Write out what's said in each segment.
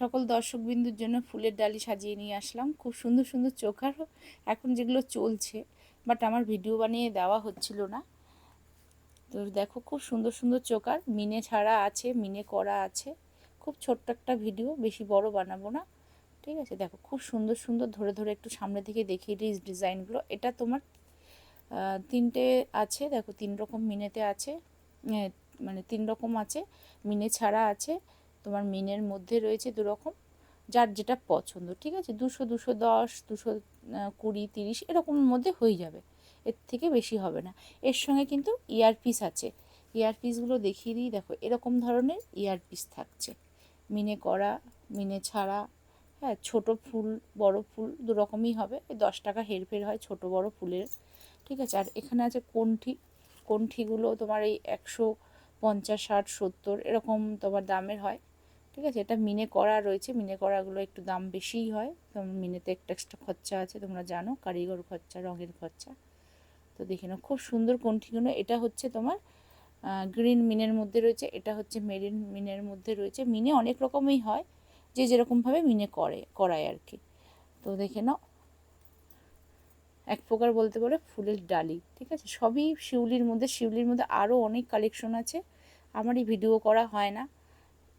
সকল দর্শকবিন্দুর জন্য ফুলের ডালি সাজিয়ে নিয়ে আসলাম। খুব সুন্দর সুন্দর চোখার এখন যেগুলো চলছে বাট আমার ভিডিও বানিয়ে দেওয়া হচ্ছিল না। তো দেখো খুব সুন্দর সুন্দর চোকার মিনে ছাড়া আছে, মিনে করা আছে। খুব ছোট্ট একটা ভিডিও বেশি বড় বানাবো না। ঠিক আছে, দেখো খুব সুন্দর সুন্দর ধরে ধরে একটু সামনে থেকে দেখিয়ে দিই ডিজাইনগুলো। এটা তোমার তিনটে আছে, দেখো তিন রকম মিনেতে আছে মানে তিন রকম আছে, মিনে ছাড়া আছে তোমার মিনের মধ্যে রয়েছে দু রকম যার যেটা পছন্দ, ঠিক আছে? দুশো দুশো দশ, দুশো কুড়ি, তিরিশ এরকমের মধ্যে হয়ে যাবে। এর থেকে বেশি হবে না। এর সঙ্গে কিন্তু ইয়ারপিস আছে। ইয়ারপিসগুলো দেখিয়ে দিই, দেখো, এরকম ধরনের ইয়ারপিস থাকছে। মিনে করা, মিনে ছাড়া হ্যাঁ ছোট ফুল, বড় ফুল দু রকমই হবে দশ টাকা হেরফের হয় ছোট বড় ফুলের, ঠিক আছে? আর এখানে আছে কণ্ঠি কণ্ঠিগুলো তোমার এই একশো পঞ্চাশ, ষাট, সত্তর এরকম তোমার দামের হয়। ঠিক আছে? এটা মিনে করা রয়েছে। মিনে করাগুলো একটু দাম বেশিই হয়। তোমার মিনেতে একটা এক্সট্রা খরচা আছে, তোমরা জানো। কারিগর খরচা, রঙের খরচা। তো দেখে নাও, খুব সুন্দর কণ্ঠিগুলো এটা হচ্ছে তোমার গ্রিন মিনের মধ্যে রয়েছে। এটা হচ্ছে মেরিন মিনের মধ্যে রয়েছে। মিনে অনেক রকমই হয়। যে যেরকমভাবে মিনে করে, করায় আর কি তো দেখে নাও। এক প্রকার বলতে পারে ফুলের ডালি, ঠিক আছে? সবই শিউলির মধ্যে শিউলির মধ্যে আরও অনেক কালেকশন আছে। আমারই ভিডিও করা হয় না।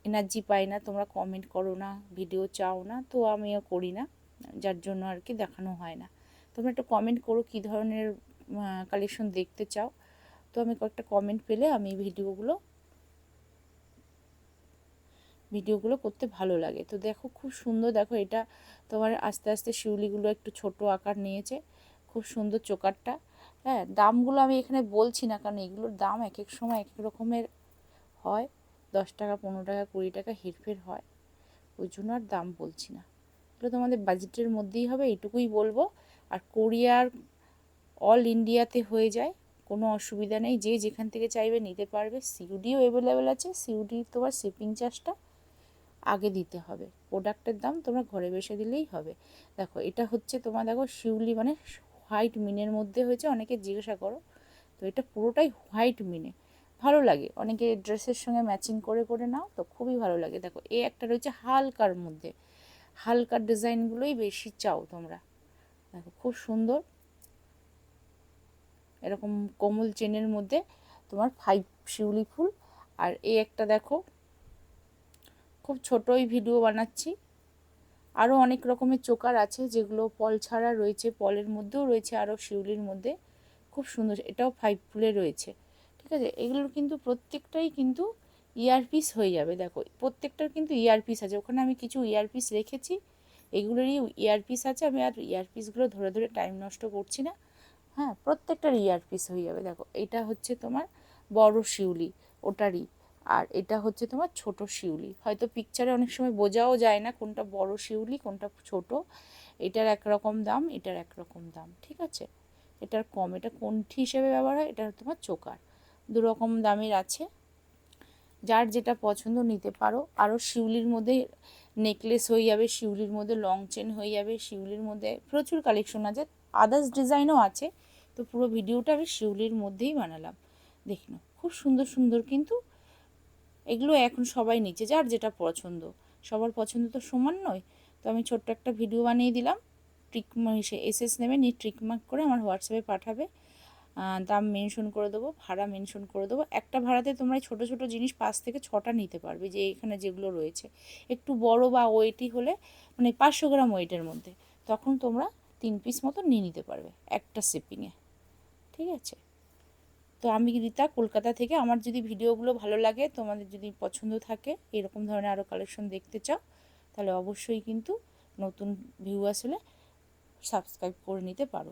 এনার্জি পাই না, তোমরা কমেন্ট করো না ভিডিও চাও না, তো আমিও করি না, যার জন্য আর কি দেখানো হয় না। তোমরা একটু কমেন্ট করো কী ধরনের কালেকশন দেখতে চাও। তো আমি কয়েকটা কমেন্ট পেলে আমি ভিডিওগুলো ভিডিওগুলো করতে ভালো লাগে। তো দেখো খুব সুন্দর, দেখো এটা তোমার আস্তে আস্তে শিউলিগুলো একটু ছোট আকার নিয়েছে, খুব সুন্দর চোকারটা। হ্যাঁ দামগুলো আমি এখানে বলছি না, কারণ এগুলোর দাম এক এক সময় এক এক রকমের হয়। দশ টাকা, পনেরো টাকা, কুড়ি টাকা হেরফের হয়। ওই জন্য আর দাম বলছি না। এগুলো তোমাদের বাজেটের মধ্যেই হবে এটুকুই বলব। আর কোরিয়ার অল ইন্ডিয়াতে হয়ে যায়, কোনো অসুবিধা নেই। যে যেখান থেকে চাইবে নিতে পারবে। সিউডিও অ্যাভেলেবেল আছে। সিউডি তোমার শিপিং চার্জটা আগে দিতে হবে। প্রোডাক্টের দাম তোমরা ঘরে বসে দিলেই হবে। দেখো, এটা হচ্ছে তোমার দেখো শিউলি মানে হোয়াইট মিনের মধ্যে হয়েছে। অনেকে জিজ্ঞাসা করো, তো এটা পুরোটাই হোয়াইট মিনে ভালো লাগে। অনেকে ড্রেসের সঙ্গে ম্যাচিং করে করে নাও তো খুবই ভালো লাগে। দেখো এ একটা রয়েছে হালকার মধ্যে। হালকার ডিজাইনগুলোই বেশি চাও তোমরা। দেখো, খুব সুন্দর। এরকম কোমল চেনের মধ্যে তোমার ফাইভ শিউলি ফুল। আর এই একটা দেখো, খুব ছোটোই ভিডিও বানাচ্ছি। আরও অনেক রকমের চোকার আছে, যেগুলো পল ছাড়া রয়েছে। পলের মধ্যেও রয়েছে আরও শিউলির মধ্যে। খুব সুন্দর, এটাও ফাইভ ফুলে রয়েছে। ঠিক আছে? এগুলোর কিন্তু প্রত্যেকটাই কিন্তু ইয়ারপিস হয়ে যাবে। দেখো, প্রত্যেকটার কিন্তু ইয়ারপিস আছে। ওখানে আমি কিছু ইয়ারপিস রেখেছি। এগুলোরই ইয়ারপিস আছে। আমি আর ইয়ারপিসগুলো ধরে ধরে টাইম নষ্ট করছি না। হ্যাঁ প্রত্যেকটার ইয়ারপিস হয়ে যাবে। দেখো, এটা হচ্ছে তোমার বড় শিউলি, ওটারই। আর এটা হচ্ছে তোমার ছোট শিউলি। হয়তো পিকচারে অনেক সময় বোঝাও যায় না কোনটা বড় শিউলি, কোনটা ছোট। এটার একরকম দাম, এটার একরকম দাম, ঠিক আছে? এটার কম, এটা কোনটি হিসেবে ব্যবহার হয়? এটা তোমার চোকার। দু রকম দামের আছে। যার যেটা পছন্দ নিতে পারো। আরও শিউলির মধ্যে নেকলেস হয়ে যাবে, শিউলির মধ্যে লং চেন হয়ে যাবে, শিউলির মধ্যে প্রচুর কালেকশন আছে। আদার্স ডিজাইনও আছে। তো পুরো ভিডিওটা আমি শিউলির মধ্যেই বানালাম। দেখুন খুব সুন্দর সুন্দর কিন্তু এগুলো এখন সবাই নিচ্ছে, যার যেটা পছন্দ। সবার পছন্দ তো সমান নয়। তো আমি ছোট্ট একটা ভিডিও বানিয়ে দিলাম। ট্রিক এসএস নেবে নিয়ে ট্রিকমার্ক করে আমার হোয়াটসঅ্যাপে পাঠাবে। দাম মেনশন করে দেবো, ভাড়া মেনশন করে দেবো। একটা ভাড়াতে তোমরা ছোট ছোট জিনিস পাঁচ থেকে ছটা নিতে পারবে যে এখানে যেগুলো রয়েছে। একটু বড় বা ওয়েটই হলে মানে পাঁচশো গ্রাম ওয়েটের মধ্যে, তখন তোমরা তিন পিস মতো নিয়ে নিতে পারবে একটা শিপিংয়ে ঠিক আছে? তো আমি রীতা কলকাতা থেকে। আমার যদি ভিডিওগুলো ভালো লাগে, তোমাদের যদি পছন্দ থাকে, এরকম ধরনের আরও কালেকশন দেখতে চাও, তাহলে অবশ্যই কিন্তু নতুন ভিউ আসলে সাবস্ক্রাইব করে নিতে পারো।